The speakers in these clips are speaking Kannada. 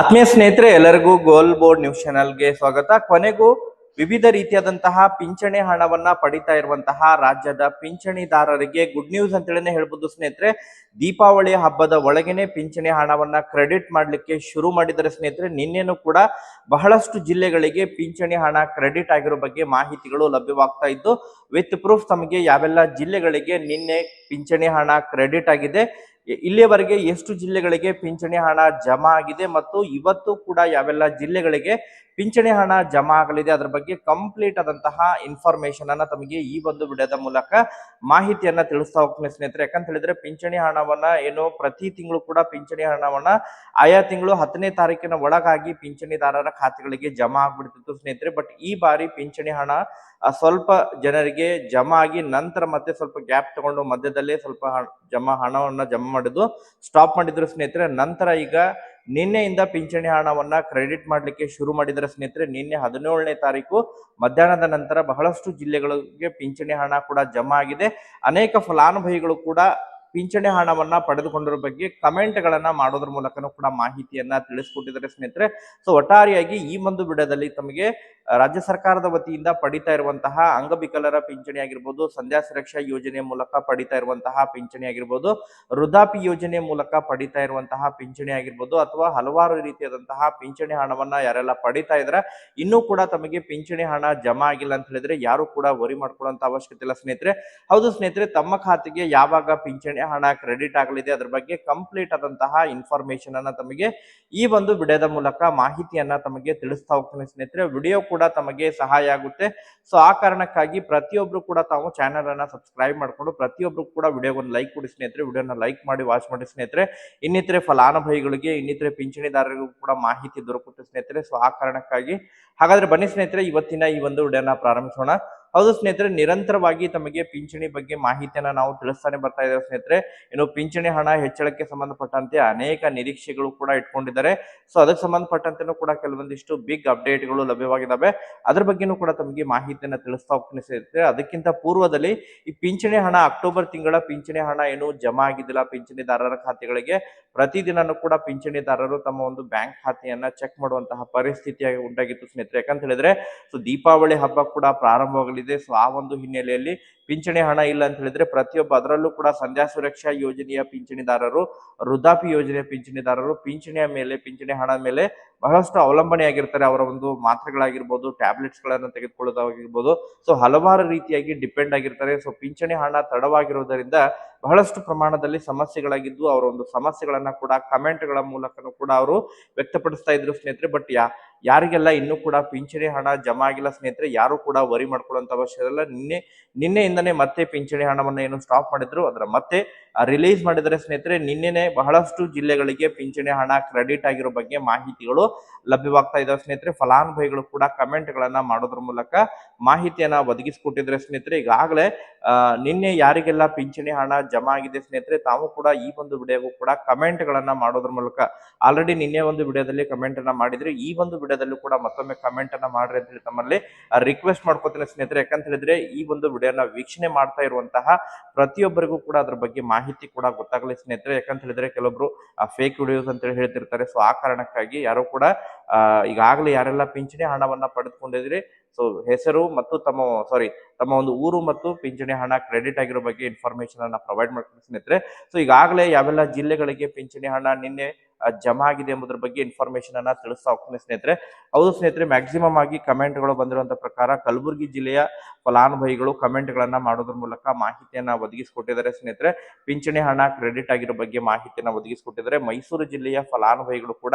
ಆತ್ಮೀಯ ಸ್ನೇಹಿತರೆ, ಎಲ್ಲರಿಗೂ ಗೋಲ್ ಬೋರ್ಡ್ ನ್ಯೂಸ್ ಚಾನೆಲ್ಗೆ ಸ್ವಾಗತ. ಕೊನೆಗೂ ವಿವಿಧ ರೀತಿಯಾದಂತಹ ಪಿಂಚಣಿ ಹಣವನ್ನ ಪಡಿತಾ ಇರುವಂತಹ ರಾಜ್ಯದ ಪಿಂಚಣಿದಾರರಿಗೆ ಗುಡ್ ನ್ಯೂಸ್ ಅಂತೇಳಿನೇ ಹೇಳ್ಬೋದು ಸ್ನೇಹಿತರೆ. ದೀಪಾವಳಿ ಹಬ್ಬದ ಒಳಗೇನೆ ಪಿಂಚಣಿ ಹಣವನ್ನ ಕ್ರೆಡಿಟ್ ಮಾಡಲಿಕ್ಕೆ ಶುರು ಮಾಡಿದರೆ ಸ್ನೇಹಿತರೆ. ನಿನ್ನೆನೂ ಕೂಡ ಬಹಳಷ್ಟು ಜಿಲ್ಲೆಗಳಿಗೆ ಪಿಂಚಣಿ ಹಣ ಕ್ರೆಡಿಟ್ ಆಗಿರೋ ಬಗ್ಗೆ ಮಾಹಿತಿಗಳು ಲಭ್ಯವಾಗ್ತಾ ಇದ್ದು ವಿತ್ ಪ್ರೂಫ್ ತಮಗೆ ಯಾವೆಲ್ಲ ಜಿಲ್ಲೆಗಳಿಗೆ ನಿನ್ನೆ ಪಿಂಚಣಿ ಹಣ ಕ್ರೆಡಿಟ್ ಆಗಿದೆ. ಇಲ್ಲಿಯವರೆಗೆ ಎಷ್ಟು ಜಿಲ್ಲೆಗಳಿಗೆ ಪಿಂಚಣಿ ಹಣ ಜಮಾ ಆಗಿದೆ ಮತ್ತು ಇವತ್ತು ಕೂಡ ಯಾವೆಲ್ಲ ಜಿಲ್ಲೆಗಳಿಗೆ ಪಿಂಚಣಿ ಹಣ ಜಮಾ ಆಗಲಿದೆ. ಅದರ ಬಗ್ಗೆ ಕಂಪ್ಲೀಟ್ ಆದಂತಹ ಇನ್ಫಾರ್ಮೇಶನ್ ಅನ್ನ ತಮಗೆ ಈ ಒಂದು ವಿಡಿಯೋದ ಮೂಲಕ ಮಾಹಿತಿಯನ್ನ ತಿಳಿಸ್ತಾ ಹೋಗ್ತೀನಿ ಸ್ನೇಹಿತರೆ. ಯಾಕಂತ ಹೇಳಿದ್ರೆ ಪಿಂಚಣಿ ಹಣವನ್ನ ಏನು ಪ್ರತಿ ತಿಂಗಳು ಕೂಡ ಪಿಂಚಣಿ ಹಣವನ್ನ ಆಯಾ ತಿಂಗಳು ಹತ್ತನೇ ತಾರೀಕಿನ ಒಳಗಾಗಿ ಪಿಂಚಣಿದಾರರ ಖಾತೆಗಳಿಗೆ ಜಮಾ ಆಗ್ಬಿಡ್ತಿತ್ತು ಸ್ನೇಹಿತರೆ. ಬಟ್ ಈ ಬಾರಿ ಪಿಂಚಣಿ ಹಣ ಸ್ವಲ್ಪ ಜನರಿಗೆ ಜಮಾ ಆಗಿ ನಂತರ ಮತ್ತೆ ಸ್ವಲ್ಪ ಗ್ಯಾಪ್ ತಗೊಂಡು ಮಧ್ಯದಲ್ಲೇ ಸ್ವಲ್ಪ ಜಮಾ ಹಣವನ್ನ ಜಮಾ ಮಾಡಿದ್ದು ಸ್ಟಾಪ್ ಮಾಡಿದ್ರು ಸ್ನೇಹಿತರೆ. ನಂತರ ಈಗ ನಿನ್ನೆಯಿಂದ ಪಿಂಚಣಿ ಹಣವನ್ನ ಕ್ರೆಡಿಟ್ ಮಾಡಲಿಕ್ಕೆ ಶುರು ಮಾಡಿದರೆ ಸ್ನೇಹಿತರೆ, ನಿನ್ನೆ ಹದಿನೇಳನೇ ತಾರೀಕು ಮಧ್ಯಾಹ್ನದ ನಂತರ ಬಹಳಷ್ಟು ಜಿಲ್ಲೆಗಳಿಗೆ ಪಿಂಚಣಿ ಹಣ ಕೂಡ ಜಮಾ ಆಗಿದೆ. ಅನೇಕ ಫಲಾನುಭವಿಗಳು ಕೂಡ ಪಿಂಚಣಿ ಹಣವನ್ನ ಪಡೆದುಕೊಂಡಿರೋ ಬಗ್ಗೆ ಕಮೆಂಟ್ ಗಳನ್ನ ಮಾಡೋದ್ರ ಮೂಲಕನೂ ಕೂಡ ಮಾಹಿತಿಯನ್ನ ತಿಳಿಸ್ಕೊಟ್ಟಿದ್ದಾರೆ ಸ್ನೇಹಿತರೆ. ಸೊ ಒಟ್ಟಾರೆಯಾಗಿ ಈ ಒಂದು ಬಿಡದಲ್ಲಿ ತಮಗೆ ರಾಜ್ಯ ಸರ್ಕಾರದ ವತಿಯಿಂದ ಪಡಿತಾ ಇರುವಂತಹ ಅಂಗವಿಕಲರ ಪಿಂಚಣಿ ಆಗಿರ್ಬೋದು, ಸಂಧ್ಯಾ ಸುರಕ್ಷಾ ಯೋಜನೆ ಮೂಲಕ ಪಡಿತಾ ಇರುವಂತಹ ಪಿಂಚಣಿ ಆಗಿರ್ಬೋದು ವೃದ್ಧಾಪಿ ಯೋಜನೆ ಮೂಲಕ ಪಡಿತಾ ಇರುವಂತಹ ಪಿಂಚಣಿ ಆಗಿರ್ಬೋದು, ಅಥವಾ ಹಲವಾರು ರೀತಿಯಾದಂತಹ ಪಿಂಚಣಿ ಹಣವನ್ನ ಯಾರೆಲ್ಲ ಪಡಿತಾ ಇದ್ರ, ಇನ್ನೂ ಕೂಡ ತಮಗೆ ಪಿಂಚಣಿ ಹಣ ಜಮಾ ಆಗಿಲ್ಲ ಅಂತ ಹೇಳಿದ್ರೆ ಯಾರು ಕೂಡ ವರಿ ಮಾಡ್ಕೊಳ್ಳುವಂತ ಅವಶ್ಯಕತೆ ಇಲ್ಲ ಸ್ನೇಹಿತರೆ. ಹೌದು ಸ್ನೇಹಿತರೆ, ತಮ್ಮ ಖಾತೆಗೆ ಯಾವಾಗ ಪಿಂಚಣಿ ಹಣ ಕ್ರೆಡಿಟ್ ಆಗಲಿದೆ, ಅದ್ರ ಬಗ್ಗೆ ಕಂಪ್ಲೀಟ್ ಆದಂತಹ ಇನ್ಫಾರ್ಮೇಶನ್ ಅನ್ನ ತಮಗೆ ಈ ಒಂದು ವಿಡಿಯೋದ ಮೂಲಕ ಮಾಹಿತಿಯನ್ನ ತಮಗೆ ತಿಳಿಸ್ತಾ ಹೋಗ್ತೀನಿ ಸ್ನೇಹಿತರೆ. ವಿಡಿಯೋ ಕೂಡ ತಮಗೆ ಸಹಾಯ ಆಗುತ್ತೆ. ಸೊ ಆ ಕಾರಣಕ್ಕಾಗಿ ಪ್ರತಿಯೊಬ್ರು ಕೂಡ ತಾವು ಚಾನೆಲ್ ಅನ್ನ ಸಬ್ಸ್ಕ್ರೈಬ್ ಮಾಡ್ಕೊಂಡು ಪ್ರತಿಯೊಬ್ರು ಕೂಡ ವಿಡಿಯೋಗೊಂದು ಲೈಕ್ ಕೊಡಿ ಸ್ನೇಹಿತರೆ. ವಿಡಿಯೋನ ಲೈಕ್ ಮಾಡಿ ವಾಚ್ ಮಾಡಿ ಸ್ನೇಹಿತರೆ. ಇನ್ನಿತರೆ ಫಲಾನುಭವಿಗಳಿಗೆ, ಇನ್ನಿತರೆ ಪಿಂಚಣಿದಾರರಿಗೂ ಕೂಡ ಮಾಹಿತಿ ದೊರಕುತ್ತೆ ಸ್ನೇಹಿತರೆ. ಸೊ ಆ ಕಾರಣಕ್ಕಾಗಿ ಹಾಗಾದ್ರೆ ಬನ್ನಿ ಸ್ನೇಹಿತರೆ, ಇವತ್ತಿನ ಈ ಒಂದು ವಿಡಿಯೋನ ಪ್ರಾರಂಭಿಸೋಣ. ಹೌದು ಸ್ನೇಹಿತರೆ, ನಿರಂತರವಾಗಿ ತಮಗೆ ಪಿಂಚಣಿ ಬಗ್ಗೆ ಮಾಹಿತಿಯನ್ನ ನಾವು ತಿಳಿಸ್ತಾನೆ ಬರ್ತಾ ಇದ್ದೇವೆ ಸ್ನೇಹಿತರೆ. ಇನ್ನು ಪಿಂಚಣಿ ಹಣ ಹೆಚ್ಚಳಕ್ಕೆ ಸಂಬಂಧಪಟ್ಟಂತೆ ಅನೇಕ ನಿರೀಕ್ಷೆಗಳು ಕೂಡ ಇಟ್ಕೊಂಡಿದ್ದಾರೆ. ಸೊ ಅದಕ್ಕೆ ಸಂಬಂಧಪಟ್ಟಂತೆನೂ ಕೂಡ ಕೆಲವೊಂದಿಷ್ಟು ಬಿಗ್ ಅಪ್ಡೇಟ್ಗಳು ಲಭ್ಯವಾಗಿದ್ದಾವೆ ಅದ್ರ ಬಗ್ಗೆನೂ ಕೂಡ ತಮಗೆ ಮಾಹಿತಿಯನ್ನು ತಿಳಿಸ್ತಾ ಹೋಗ್ತೀನಿ ಸ್ನೇಹಿತರೆ. ಅದಕ್ಕಿಂತ ಪೂರ್ವದಲ್ಲಿ ಈ ಪಿಂಚಣಿ ಹಣ, ಅಕ್ಟೋಬರ್ ತಿಂಗಳ ಪಿಂಚಣಿ ಹಣ ಏನು ಜಮಾ ಆಗಿದ್ದಿಲ್ಲ ಪಿಂಚಣಿದಾರರ ಖಾತೆಗಳಿಗೆ. ಪ್ರತಿದಿನನೂ ಕೂಡ ಪಿಂಚಣಿದಾರರು ತಮ್ಮ ಒಂದು ಬ್ಯಾಂಕ್ ಖಾತೆಯನ್ನ ಚೆಕ್ ಮಾಡುವಂತಹ ಪರಿಸ್ಥಿತಿ ಉಂಟಾಗಿತ್ತು ಸ್ನೇಹಿತರೆ. ಯಾಕಂತ ಹೇಳಿದ್ರೆ ಸೊ ದೀಪಾವಳಿ ಹಬ್ಬ ಕೂಡ ಪ್ರಾರಂಭವಾಗಲಿದೆ ಸೊ ಆ ಒಂದು ಹಿನ್ನೆಲೆಯಲ್ಲಿ ಪಿಂಚಣಿ ಹಣ ಇಲ್ಲ ಅಂತ ಹೇಳಿದ್ರೆ ಪ್ರತಿಯೊಬ್ಬ ಅದರಲ್ಲೂ ಕೂಡ ಸಂಧ್ಯಾ ಸುರಕ್ಷಾ ಯೋಜನೆಯ ಪಿಂಚಣಿದಾರರು ವೃದ್ಧಾಪಿ ಯೋಜನೆಯ ಪಿಂಚಣಿದಾರರು ಪಿಂಚಣಿಯ ಮೇಲೆ, ಪಿಂಚಣಿ ಹಣ ಮೇಲೆ ಬಹಳಷ್ಟು ಅವಲಂಬನೆ ಆಗಿರ್ತಾರೆ ಅವರ ಒಂದು ಮಾತ್ರೆಗಳಾಗಿರ್ಬೋದು ಟ್ಯಾಬ್ಲೆಟ್ಸ್ ಗಳನ್ನ ತೆಗೆದುಕೊಳ್ಳೋದಾಗಿರ್ಬೋದು. ಸೊ, ಹಲವಾರು ರೀತಿಯಾಗಿ ಡಿಪೆಂಡ್ ಆಗಿರ್ತಾರೆ. ಸೊ, ಪಿಂಚಣಿ ಹಣ ತಡವಾಗಿರುವುದರಿಂದ ಬಹಳಷ್ಟು ಪ್ರಮಾಣದಲ್ಲಿ ಸಮಸ್ಯೆಗಳಾಗಿದ್ದು, ಅವರ ಒಂದು ಸಮಸ್ಯೆಗಳನ್ನ ಕೂಡ ಕಮೆಂಟ್ಗಳ ಮೂಲಕನೂ ಕೂಡ ಅವರು ವ್ಯಕ್ತಪಡಿಸ್ತಾ ಇದ್ರು ಸ್ನೇಹಿತರೆ. ಬಟ್ ಯಾ, ಯಾರಿಗೆಲ್ಲ ಇನ್ನೂ ಕೂಡ ಪಿಂಚಣಿ ಹಣ ಜಮಾ ಆಗಿಲ್ಲ ಸ್ನೇಹಿತರೆ, ಯಾರು ಕೂಡ ವರಿ ಮಾಡ್ಕೊಳ್ಳುವಂತ ಅವಶ್ಯ ನಿನ್ನೆ ನಿನ್ನೆ ನಿನ್ನೆಯಿಂದನೇ ಮತ್ತೆ ಪಿಂಚಣಿ ಹಣವನ್ನು ಏನು ಸ್ಟಾಪ್ ಮಾಡಿದ್ರು, ಅದರ ಮತ್ತೆ ರಿಲೀಸ್ ಮಾಡಿದರೆ ಸ್ನೇಹಿತರೆ, ನಿನ್ನೆನೆ ಬಹಳಷ್ಟು ಜಿಲ್ಲೆಗಳಿಗೆ ಪಿಂಚಣಿ ಹಣ ಕ್ರೆಡಿಟ್ ಆಗಿರೋ ಬಗ್ಗೆ ಮಾಹಿತಿಗಳು ಲಭ್ಯವಾಗ್ತಾ ಇದಾವೆ ಸ್ನೇಹಿತರೆ. ಫಲಾನುಭವಿಗಳು ಕೂಡ ಕಮೆಂಟ್ ಗಳನ್ನ ಮಾಡೋದ್ರ ಮೂಲಕ ಮಾಹಿತಿಯನ್ನ ಒದಗಿಸಿಕೊಟ್ಟಿದ್ರೆ ಸ್ನೇಹಿತರೆ, ಈಗಾಗಲೇ ನಿನ್ನೆ ಯಾರಿಗೆಲ್ಲ ಪಿಂಚಣಿ ಹಣ ಜಮಾ ಆಗಿದೆ ಸ್ನೇಹಿತರೆ, ತಾವು ಕೂಡ ಈ ಒಂದು ವಿಡಿಯೋಗೂ ಕೂಡ ಕಮೆಂಟ್ ಗಳನ್ನ ಮಾಡೋದ್ರ ಮೂಲಕ ಆಲ್ರೆಡಿ ನಿನ್ನೆ ಒಂದು ವಿಡಿಯೋದಲ್ಲಿ ಕಮೆಂಟ್ ಅನ್ನ ಮಾಡಿದ್ರೆ. ಈ ಒಂದು ವಿಡಿಯೋದಲ್ಲೂ ಕೂಡ ಮತ್ತೊಮ್ಮೆ ಕಮೆಂಟ್ ಅನ್ನ ಮಾಡ್ರಿ ಅಂತ ಹೇಳಿ ತಮ್ಮಲ್ಲಿ ರಿಕ್ವೆಸ್ಟ್ ಮಾಡ್ಕೋತೀನಿ ಸ್ನೇಹಿತರೆ. ಯಾಕಂತ ಹೇಳಿದ್ರೆ, ಈ ಒಂದು ವಿಡಿಯೋನ ವೀಕ್ಷಣೆ ಮಾಡ್ತಾ ಇರುವಂತಹ ಪ್ರತಿಯೊಬ್ಬರಿಗೂ ಕೂಡ ಅದ್ರ ಬಗ್ಗೆ ಮಾಹಿತಿ ಕೂಡ ಗೊತ್ತಾಗಲಿ ಸ್ನೇಹಿತರೆ. ಯಾಕಂತ ಹೇಳಿದ್ರೆ ಕೆಲವೊಬ್ರು ಫೇಕ್ ವಿಡಿಯೋಸ್ ಅಂತ ಹೇಳಿ ಹೇಳ್ತಿರ್ತಾರೆ. ಸೊ ಆ ಕಾರಣಕ್ಕಾಗಿ ಯಾರು ಕೂಡ ಈಗಾಗಲೇ ಯಾರೆಲ್ಲ ಪಿಂಚಣಿ ಹಣವನ್ನ ಪಡೆದುಕೊಂಡಿದ್ರಿ ಸೊ ಹೆಸರು ಮತ್ತು ತಮ್ಮ ಸಾರಿ ತಮ್ಮ ಒಂದು ಊರು ಮತ್ತು ಪಿಂಚಣಿ ಹಣ ಕ್ರೆಡಿಟ್ ಆಗಿರೋ ಬಗ್ಗೆ ಇನ್ಫಾರ್ಮೇಶನ್ ಅನ್ನ ಪ್ರೊವೈಡ್ ಮಾಡ್ಕೊಂಡು ಸ್ನೇಹಿತರೆ. ಸೊ ಈಗಾಗಲೇ ಯಾವೆಲ್ಲ ಜಿಲ್ಲೆಗಳಿಗೆ ಪಿಂಚಣಿ ಹಣ ನಿನ್ನೆ ಜಮಾ ಆಗಿದೆ ಎಂಬುದ್ರ ಬಗ್ಗೆ ಇನ್ಫಾರ್ಮೇಶನ್ ಅನ್ನ ತಿಳಿಸ್ತಾ ಹೋಗ್ತೀನಿ ಸ್ನೇಹಿತರೆ. ಹೌದು ಸ್ನೇಹಿತರೆ ಮ್ಯಾಕ್ಸಿಮಮ್ ಆಗಿ ಕಮೆಂಟ್ಗಳು ಬಂದಿರುವಂತ ಪ್ರಕಾರ ಕಲಬುರಗಿ ಜಿಲ್ಲೆಯ ಫಲಾನುಭವಿಗಳು ಕಮೆಂಟ್ ಗಳನ್ನ ಮಾಡೋದ್ರ ಮೂಲಕ ಮಾಹಿತಿಯನ್ನ ಒದಗಿಸಿಕೊಟ್ಟಿದ್ದಾರೆ ಸ್ನೇಹಿತರೆ. ಪಿಂಚಣಿ ಹಣ ಕ್ರೆಡಿಟ್ ಆಗಿರೋ ಬಗ್ಗೆ ಮಾಹಿತಿಯನ್ನ ಒದಗಿಸಿಕೊಟ್ಟಿದ್ದಾರೆ. ಮೈಸೂರು ಜಿಲ್ಲೆಯ ಫಲಾನುಭವಿಗಳು ಕೂಡ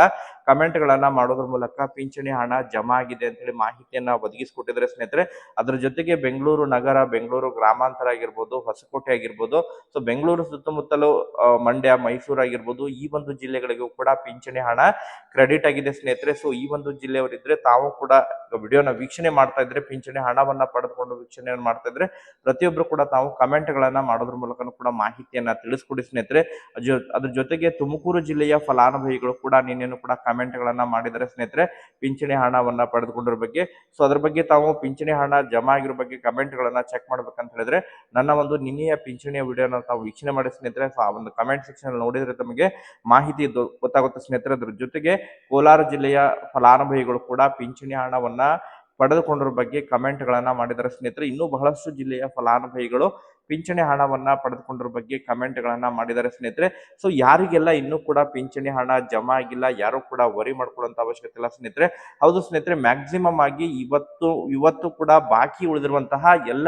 ಕಮೆಂಟ್ ಗಳನ್ನ ಮಾಡೋದ್ರ ಮೂಲಕ ಪಿಂಚಣಿ ಹಣ ಜಮಾ ಆಗಿದೆ ಅಂತ ಹೇಳಿ ಮಾಹಿತಿಯನ್ನ ಒದಗಿಸಿಕೊಟ್ಟಿದ್ದಾರೆ ಸ್ನೇಹಿತರೆ. ಅದ್ರ ಜೊತೆಗೆ ಬೆಂಗಳೂರು ನಗರ, ಬೆಂಗಳೂರು ಗ್ರಾಮಾಂತರ ಆಗಿರ್ಬೋದು, ಹೊಸಕೋಟೆ ಆಗಿರ್ಬೋದು ಸೊ ಬೆಂಗಳೂರು ಸುತ್ತಮುತ್ತಲು ಮಂಡ್ಯ, ಮೈಸೂರು ಆಗಿರ್ಬೋದು, ಈ ಒಂದು ಜಿಲ್ಲೆಗಳಿಗೂ ಕೂಡ ಪಿಂಚಣಿ ಹಣ ಕ್ರೆಡಿಟ್ ಆಗಿದೆ ಸ್ನೇಹಿತರೆ. ಸೊ ಈ ಒಂದು ಜಿಲ್ಲೆಯವರಿದ್ರೆ ತಾವು ಕೂಡ ವಿಡಿಯೋನ ವೀಕ್ಷಣೆ ಮಾಡ್ತಾ ಇದ್ರೆ, ಪಿಂಚಣಿ ಹಣವನ್ನ ಪಡೆದುಕೊಂಡು ವೀಕ್ಷಣೆ ಮಾಡ್ತಾ ಇದ್ರೆ, ಪ್ರತಿಯೊಬ್ರು ಕೂಡ ತಾವು ಕಮೆಂಟ್ ಗಳನ್ನ ಮಾಡೋದ್ರ ಮೂಲಕ ಕೂಡ ಮಾಹಿತಿಯನ್ನ ತಿಳಿಸ್ಕೊಡಿ ಸ್ನೇಹಿತರೆ. ಅದ್ರ ಜೊತೆಗೆ ತುಮಕೂರು ಜಿಲ್ಲೆಯ ಫಲಾನುಭವಿಗಳು ಕೂಡ ನಿನ್ನೆ ಕೂಡ ಕಮೆಂಟ್ ಗಳನ್ನ ಮಾಡಿದರೆ ಸ್ನೇಹಿತರೆ, ಪಿಂಚಣಿ ಹಣವನ್ನ ಪಡೆದುಕೊಂಡಿರ ಬಗ್ಗೆ. ಸೊ ಅದ್ರ ಬಗ್ಗೆ ಬಗ್ಗೆ ತಾವು ಪಿಂಚಣಿ ಹಣ ಜಮಾ ಆಗಿರೋ ಬಗ್ಗೆ ಕಮೆಂಟ್ ಗಳನ್ನ ಚೆಕ್ ಮಾಡ್ಬೇಕಂತ ಹೇಳಿದ್ರೆ, ನನ್ನ ಒಂದು ನಿನ್ನೆಯ ಪಿಂಚಣಿಯ ವಿಡಿಯೋನ ತಾವು ವೀಕ್ಷಣೆ ಮಾಡಿ ಸ್ನೇಹಿತರೆ ಆ ಒಂದು ಕಮೆಂಟ್ ಸೆಕ್ಷನ್ ನೋಡಿದ್ರೆ ತಮಗೆ ಮಾಹಿತಿ ಗೊತ್ತಾಗುತ್ತೆ ಸ್ನೇಹಿತರೆ. ಅದ್ರ ಜೊತೆಗೆ ಕೋಲಾರ ಜಿಲ್ಲೆಯ ಫಲಾನುಭವಿಗಳು ಕೂಡ ಪಿಂಚಣಿ ಹಣವನ್ನ ಪಡೆದುಕೊಂಡಿರೋ ಬಗ್ಗೆ ಕಮೆಂಟ್ಗಳನ್ನು ಮಾಡಿದ್ದಾರೆ. ಸ್ನೇಹಿತರೆ, ಇನ್ನೂ ಬಹಳಷ್ಟು ಜಿಲ್ಲೆಯ ಫಲಾನುಭವಿಗಳು ಪಿಂಚಣಿ ಹಣವನ್ನ ಪಡೆದುಕೊಂಡ್ರ ಬಗ್ಗೆ ಕಮೆಂಟ್ಗಳನ್ನು ಮಾಡಿದ್ದಾರೆ. ಸ್ನೇಹಿತರೆ, ಸೊ ಯಾರಿಗೆಲ್ಲ ಇನ್ನೂ ಕೂಡ ಪಿಂಚಣಿ ಹಣ ಜಮಾ ಆಗಿಲ್ಲ, ಯಾರು ಕೂಡ ವರಿ ಮಾಡ್ಕೊಳ್ಳುವಂತ ಅವಶ್ಯಕತೆ ಇಲ್ಲ ಸ್ನೇಹಿತರೆ. ಹೌದು ಸ್ನೇಹಿತರೆ ಮ್ಯಾಕ್ಸಿಮಮ್ ಆಗಿ ಇವತ್ತು ಇವತ್ತು ಕೂಡ ಬಾಕಿ ಉಳಿದಿರುವಂತಹ ಎಲ್ಲ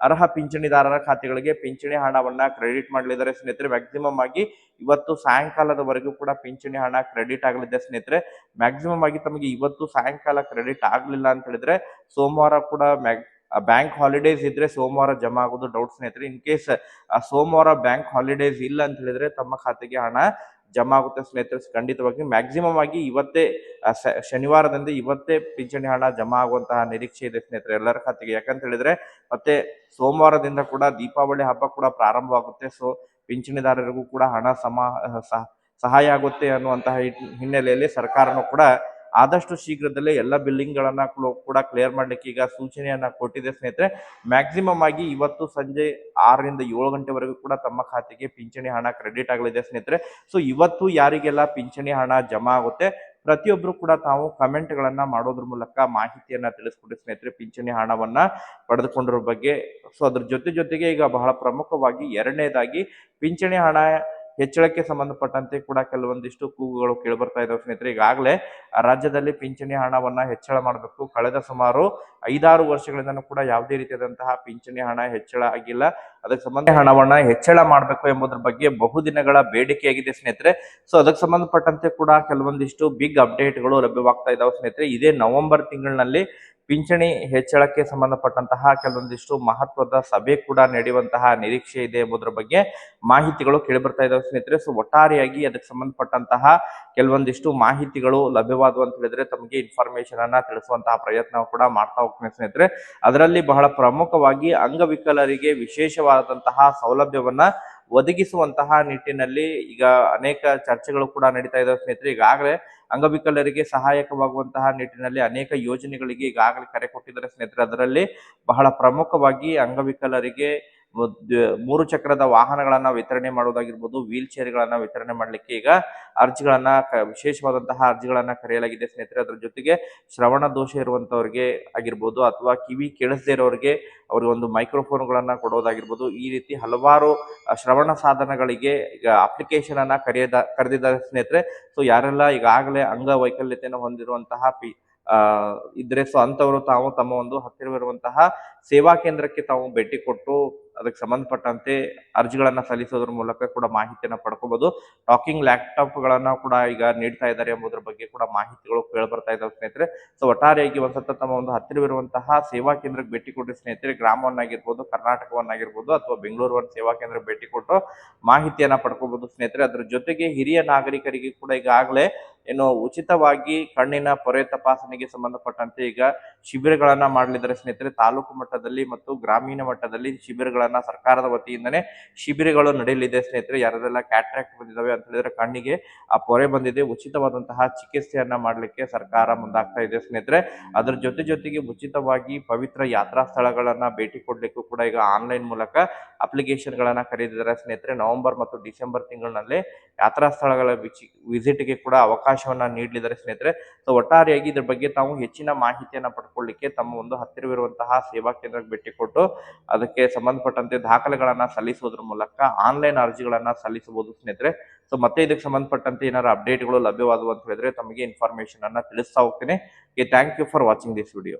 ಅರ್ಹ ಪಿಂಚಣಿದಾರರ ಖಾತೆಗಳಿಗೆ ಪಿಂಚಣಿ ಹಣವನ್ನ ಕ್ರೆಡಿಟ್ ಮಾಡಲಿದ್ದಾರೆ. ಸ್ನೇಹಿತರೆ ಮ್ಯಾಕ್ಸಿಮಮ್ ಆಗಿ ಇವತ್ತು ಸಾಯಂಕಾಲದವರೆಗೂ ಕೂಡ ಪಿಂಚಣಿ ಹಣ ಕ್ರೆಡಿಟ್ ಆಗಲಿದೆ. ಸ್ನೇಹಿತರೆ ಮ್ಯಾಕ್ಸಿಮಮ್ ಆಗಿ ತಮಗೆ ಇವತ್ತು ಸಾಯಂಕಾಲ ಕ್ರೆಡಿಟ್ ಆಗಲಿಲ್ಲ ಅಂತ ಹೇಳಿದ್ರೆ, ಸೋಮವಾರ ಕೂಡ ಬ್ಯಾಂಕ್ ಹಾಲಿಡೇಸ್ ಇದ್ರೆ ಸೋಮವಾರ ಜಮಾ ಆಗೋದು ಡೌಟ್ ಸ್ನೇಹಿತರೆ. ಇನ್ ಕೇಸ್ ಸೋಮವಾರ ಬ್ಯಾಂಕ್ ಹಾಲಿಡೇಸ್ ಇಲ್ಲ ಅಂತ ಹೇಳಿದ್ರೆ ತಮ್ಮ ಖಾತೆಗೆ ಹಣ ಜಮಾ ಆಗುತ್ತೆ ಸ್ನೇಹಿತರೆ. ಖಂಡಿತವಾಗಿ ಮ್ಯಾಕ್ಸಿಮಮ್ ಆಗಿ ಇವತ್ತೇ ಶನಿವಾರದಿಂದ ಇವತ್ತೇ ಪಿಂಚಣಿ ಹಣ ಜಮಾ ಆಗುವಂತಹ ನಿರೀಕ್ಷೆ ಇದೆ ಸ್ನೇಹಿತರೆ ಎಲ್ಲರ ಖಾತೆಗೆ. ಯಾಕಂತ ಹೇಳಿದ್ರೆ ಮತ್ತೆ ಸೋಮವಾರದಿಂದ ಕೂಡ ದೀಪಾವಳಿ ಹಬ್ಬ ಕೂಡ ಪ್ರಾರಂಭವಾಗುತ್ತೆ. ಸೊ, ಪಿಂಚಣಿದಾರರಿಗೂ ಕೂಡ ಹಣ ಸಮ ಸಹ- ಸಹಾಯ ಆಗುತ್ತೆ ಅನ್ನುವಂತಹ ಹಿನ್ನೆಲೆಯಲ್ಲಿ ಸರ್ಕಾರನು ಕೂಡ ಆದಷ್ಟು ಶೀಘ್ರದಲ್ಲೇ ಎಲ್ಲ ಬಿಲ್ಡಿಂಗ್ ಗಳನ್ನ ಕೂಡ ಕ್ಲಿಯರ್ ಮಾಡ್ಲಿಕ್ಕೆ ಈಗ ಸೂಚನೆಯನ್ನ ಕೊಟ್ಟಿದೆ ಸ್ನೇಹಿತರೆ. ಮ್ಯಾಕ್ಸಿಮಮ್ ಆಗಿ ಇವತ್ತು ಸಂಜೆ ಆರರಿಂದ ಏಳು ಗಂಟೆವರೆಗೂ ಕೂಡ ತಮ್ಮ ಖಾತೆಗೆ ಪಿಂಚಣಿ ಹಣ ಕ್ರೆಡಿಟ್ ಆಗಲಿದೆ ಸ್ನೇಹಿತರೆ. ಸೊ ಇವತ್ತು ಯಾರಿಗೆಲ್ಲ ಪಿಂಚಣಿ ಹಣ ಜಮಾ ಆಗುತ್ತೆ, ಪ್ರತಿಯೊಬ್ರು ಕೂಡ ತಾವು ಕಮೆಂಟ್ ಗಳನ್ನ ಮಾಡೋದ್ರ ಮೂಲಕ ಮಾಹಿತಿಯನ್ನ ತಿಳಿಸ್ಕೊಡಿ ಸ್ನೇಹಿತರೆ ಪಿಂಚಣಿ ಹಣವನ್ನ ಪಡೆದುಕೊಂಡಿರೋ ಬಗ್ಗೆ. ಸೊ ಅದ್ರ ಜೊತೆ ಜೊತೆಗೆ ಈಗ ಬಹಳ ಪ್ರಮುಖವಾಗಿ ಎರಡನೇದಾಗಿ ಪಿಂಚಣಿ ಹಣ ಹೆಚ್ಚಳಕ್ಕೆ ಸಂಬಂಧಪಟ್ಟಂತೆ ಕೂಡ ಕೆಲವೊಂದಿಷ್ಟು ಕೂಗುಗಳು ಕೇಳಿಬರ್ತಾ ಇದಾವೆ ಸ್ನೇಹಿತರೆ. ಈಗಾಗಲೇ ರಾಜ್ಯದಲ್ಲಿ ಪಿಂಚಣಿ ಹಣವನ್ನ ಹೆಚ್ಚಳ ಮಾಡಬೇಕು. ಕಳೆದ ಸುಮಾರು ಐದಾರು ವರ್ಷಗಳಿಂದನೂ ಕೂಡ ಯಾವುದೇ ರೀತಿಯಾದಂತಹ ಪಿಂಚಣಿ ಹಣ ಹೆಚ್ಚಳ ಆಗಿಲ್ಲ. ಅದಕ್ಕೆ ಸಂಬಂಧ ಹಣವನ್ನ ಹೆಚ್ಚಳ ಮಾಡಬೇಕು ಎಂಬುದರ ಬಗ್ಗೆ ಬಹುದಿನಗಳ ಬೇಡಿಕೆಯಾಗಿದೆ ಸ್ನೇಹಿತರೆ. ಸೊ ಅದಕ್ಕೆ ಸಂಬಂಧಪಟ್ಟಂತೆ ಕೂಡ ಕೆಲವೊಂದಿಷ್ಟು ಬಿಗ್ ಅಪ್ಡೇಟ್ಗಳು ಲಭ್ಯವಾಗ್ತಾ ಇದಾವೆ ಸ್ನೇಹಿತರೆ. ಇದೇ ನವೆಂಬರ್ ತಿಂಗಳಿನಲ್ಲಿ ಪಿಂಚಣಿ ಹೆಚ್ಚಳಕ್ಕೆ ಸಂಬಂಧಪಟ್ಟಂತಹ ಕೆಲವೊಂದಿಷ್ಟು ಮಹತ್ವದ ಸಭೆ ಕೂಡ ನಡೆಯುವಂತಹ ನಿರೀಕ್ಷೆ ಇದೆ ಎಂಬುದರ ಬಗ್ಗೆ ಮಾಹಿತಿಗಳು ಕೇಳಿಬರ್ತಾ ಇದಾವೆ ಸ್ನೇಹಿತರೆ. ಸೊ ಒಟ್ಟಾರೆಯಾಗಿ ಅದಕ್ಕೆ ಸಂಬಂಧಪಟ್ಟಂತಹ ಕೆಲವೊಂದಿಷ್ಟು ಮಾಹಿತಿಗಳು ಲಭ್ಯವಾದವು ಅಂತ ಹೇಳಿದ್ರೆ ತಮಗೆ ಇನ್ಫಾರ್ಮೇಶನ್ ಅನ್ನ ತಿಳಿಸುವಂತಹ ಪ್ರಯತ್ನ ಕೂಡ ಮಾಡ್ತಾ ಹೋಗ್ತೀನಿ ಸ್ನೇಹಿತರೆ. ಅದರಲ್ಲಿ ಬಹಳ ಪ್ರಮುಖವಾಗಿ ಅಂಗವಿಕಲರಿಗೆ ವಿಶೇಷವಾದಂತಹ ಸೌಲಭ್ಯವನ್ನ ಒದಗಿಸುವಂತಹ ನಿಟ್ಟಿನಲ್ಲಿ ಈಗ ಅನೇಕ ಚರ್ಚೆಗಳು ಕೂಡ ನಡೀತಾ ಇದಾವೆ ಸ್ನೇಹಿತರೆ. ಈಗಾಗಲೇ ಅಂಗವಿಕಲರಿಗೆ ಸಹಾಯಕವಾಗುವಂತಹ ನಿಟ್ಟಿನಲ್ಲಿ ಅನೇಕ ಯೋಜನೆಗಳಿಗೆ ಈಗಾಗಲೇ ಕರೆ ಕೊಟ್ಟಿದ್ದಾರೆ ಸ್ನೇಹಿತರೆ. ಅದರಲ್ಲಿ ಬಹಳ ಪ್ರಮುಖವಾಗಿ ಅಂಗವಿಕಲರಿಗೆ ಮೂರು ಚಕ್ರದ ವಾಹನಗಳನ್ನ ವಿತರಣೆ ಮಾಡುವುದಾಗಿರ್ಬೋದು, ವೀಲ್ ಚೇರ್ಗಳನ್ನ ವಿತರಣೆ ಮಾಡಲಿಕ್ಕೆ ಈಗ ಅರ್ಜಿಗಳನ್ನ ವಿಶೇಷವಾದಂತಹ ಅರ್ಜಿಗಳನ್ನ ಕರೆಯಲಾಗಿದೆ ಸ್ನೇಹಿತರೆ. ಅದರ ಜೊತೆಗೆ ಶ್ರವಣ ದೋಷ ಇರುವಂತವ್ರಿಗೆ ಆಗಿರ್ಬೋದು ಅಥವಾ ಕಿವಿ ಕೇಳಿಸದೇ ಇರೋರಿಗೆ ಅವ್ರಿಗೆ ಒಂದು ಮೈಕ್ರೋಫೋನ್ಗಳನ್ನ ಕೊಡೋದಾಗಿರ್ಬೋದು. ಈ ರೀತಿ ಹಲವಾರು ಶ್ರವಣ ಸಾಧನಗಳಿಗೆ ಈಗ ಅಪ್ಲಿಕೇಶನ್ ಅನ್ನ ಕರೆಯದ, ಕರೆದಿದ್ದಾರೆ ಸ್ನೇಹಿತರೆ. ಸೊ, ಯಾರೆಲ್ಲ ಈಗಾಗಲೇ ಅಂಗವೈಕಲ್ಯತೆಯನ್ನು ಹೊಂದಿರುವಂತಹ ಪಿ ಇದ್ರೆ ಸೊ ಅಂತವರು ತಾವು ತಮ್ಮ ಒಂದು ಹತ್ತಿರವಿರುವಂತಹ ಸೇವಾ ಕೇಂದ್ರಕ್ಕೆ ತಾವು ಭೇಟಿ ಕೊಟ್ಟು ಅದಕ್ಕೆ ಸಂಬಂಧಪಟ್ಟಂತೆ ಅರ್ಜಿಗಳನ್ನ ಸಲ್ಲಿಸೋದ್ರ ಮೂಲಕ ಕೂಡ ಮಾಹಿತಿಯನ್ನ ಪಡ್ಕೋಬಹುದು ಟಾಕಿಂಗ್ ಲ್ಯಾಪ್ಟಾಪ್ ಗಳನ್ನ ಕೂಡ ಈಗ ನೀಡ್ತಾ ಇದ್ದಾರೆ ಎಂಬುದರ ಬಗ್ಗೆ ಕೂಡ ಮಾಹಿತಿಗಳು ಕೇಳಿ ಬರ್ತಾ ಇದಾವೆ ಸ್ನೇಹಿತರೆ. ಸೊ ಒಟ್ಟಾರೆಯಾಗಿ ಒಂದ್ಸತ್ತ ತಮ್ಮ ಒಂದು ಹತ್ತಿರವಿರುವಂತಹ ಸೇವಾ ಕೇಂದ್ರಕ್ಕೆ ಭೇಟಿ ಕೊಟ್ಟರೆ ಸ್ನೇಹಿತರೆ. ಗ್ರಾಮವನ್ನಾಗಿರ್ಬೋದು, ಕರ್ನಾಟಕವನ್ನಾಗಿರ್ಬೋದು ಅಥವಾ ಬೆಂಗಳೂರು ಒಂದು ಸೇವಾ ಕೇಂದ್ರಕ್ಕೆ ಭೇಟಿ ಕೊಟ್ಟು ಮಾಹಿತಿಯನ್ನ ಪಡ್ಕೋಬಹುದು ಸ್ನೇಹಿತರೆ. ಅದ್ರ ಜೊತೆಗೆ ಹಿರಿಯ ನಾಗರಿಕರಿಗೆ ಕೂಡ ಈಗಾಗಲೇ ಏನು ಉಚಿತವಾಗಿ ಕಣ್ಣಿನ ಪೊರೆ ತಪಾಸಣೆಗೆ ಸಂಬಂಧಪಟ್ಟಂತೆ ಈಗ ಶಿಬಿರಗಳನ್ನ ಮಾಡಲಿದ್ದಾರೆ ಸ್ನೇಹಿತರೆ. ತಾಲೂಕು ಮಟ್ಟದಲ್ಲಿ ಮತ್ತು ಗ್ರಾಮೀಣ ಮಟ್ಟದಲ್ಲಿ ಶಿಬಿರಗಳನ್ನ ಸರ್ಕಾರದ ವತಿಯಿಂದನೇ ಶಿಬಿರಗಳು ನಡೆಯಲಿದೆ ಸ್ನೇಹಿತರೆ. ಯಾರದೆಲ್ಲ ಕ್ಯಾಟ್ರಾಕ್ಟ್ ಬಂದಿದ್ದಾವೆ ಅಂತ ಹೇಳಿದ್ರೆ ಕಣ್ಣಿಗೆ ಆ ಪೊರೆ ಬಂದಿದೆ. ಉಚಿತವಾದಂತಹ ಚಿಕಿತ್ಸೆಯನ್ನ ಮಾಡಲಿಕ್ಕೆ ಸರ್ಕಾರ ಮುಂದಾಗ್ತಾ ಇದೆ ಸ್ನೇಹಿತರೆ. ಅದ್ರ ಜೊತೆ ಜೊತೆಗೆ ಉಚಿತವಾಗಿ ಪವಿತ್ರ ಯಾತ್ರಾ ಸ್ಥಳಗಳನ್ನ ಭೇಟಿ ಕೊಡ್ಲಿಕ್ಕೂ ಕೂಡ ಈಗ ಆನ್ಲೈನ್ ಮೂಲಕ ಅಪ್ಲಿಕೇಶನ್ ಗಳನ್ನ ಕರೆದಿದ್ದಾರೆ ಸ್ನೇಹಿತರೆ. ನವೆಂಬರ್ ಮತ್ತು ಡಿಸೆಂಬರ್ ತಿಂಗಳಿನಲ್ಲಿ ಯಾತ್ರಾ ಸ್ಥಳಗಳ ವಿಸಿಟ್ಗೆ ಕೂಡ ಅವಕಾಶವನ್ನ ನೀಡಲಿದ್ದಾರೆ ಸ್ನೇಹಿತರೆ. ಸೊ ಒಟ್ಟಾರೆಯಾಗಿ ಇದ್ರ ಬಗ್ಗೆ ತಾವು ಹೆಚ್ಚಿನ ಮಾಹಿತಿಯನ್ನ ಪಡ್ಕೊಳ್ಳಿಕ್ಕೆ ತಮ್ಮ ಒಂದು ಹತ್ತಿರವಿರುವಂತಹ ಸೇವಾ ಕೇಂದ್ರಕ್ಕೆ ಭೇಟಿ ಕೊಟ್ಟು ಅದಕ್ಕೆ ಸಂಬಂಧಪಟ್ಟಂತೆ ದಾಖಲೆಗಳನ್ನ ಸಲ್ಲಿಸೋದ್ರ ಮೂಲಕ ಆನ್ಲೈನ್ ಅರ್ಜಿಗಳನ್ನ ಸಲ್ಲಿಸಬಹುದು ಸ್ನೇಹಿತರೆ. ಸೊ ಮತ್ತೆ ಇದಕ್ಕೆ ಸಂಬಂಧಪಟ್ಟಂತೆ ಏನಾರ ಅಪ್ಡೇಟ್ಗಳು ಲಭ್ಯವಾದವು ಅಂತ ಹೇಳಿದ್ರೆ ತಮಗೆ ಇನ್ಫಾರ್ಮೇಶನ್ ಅನ್ನ ತಿಳಿಸ್ತಾ ಹೋಗ್ತೇನೆ. Thank you for watching this video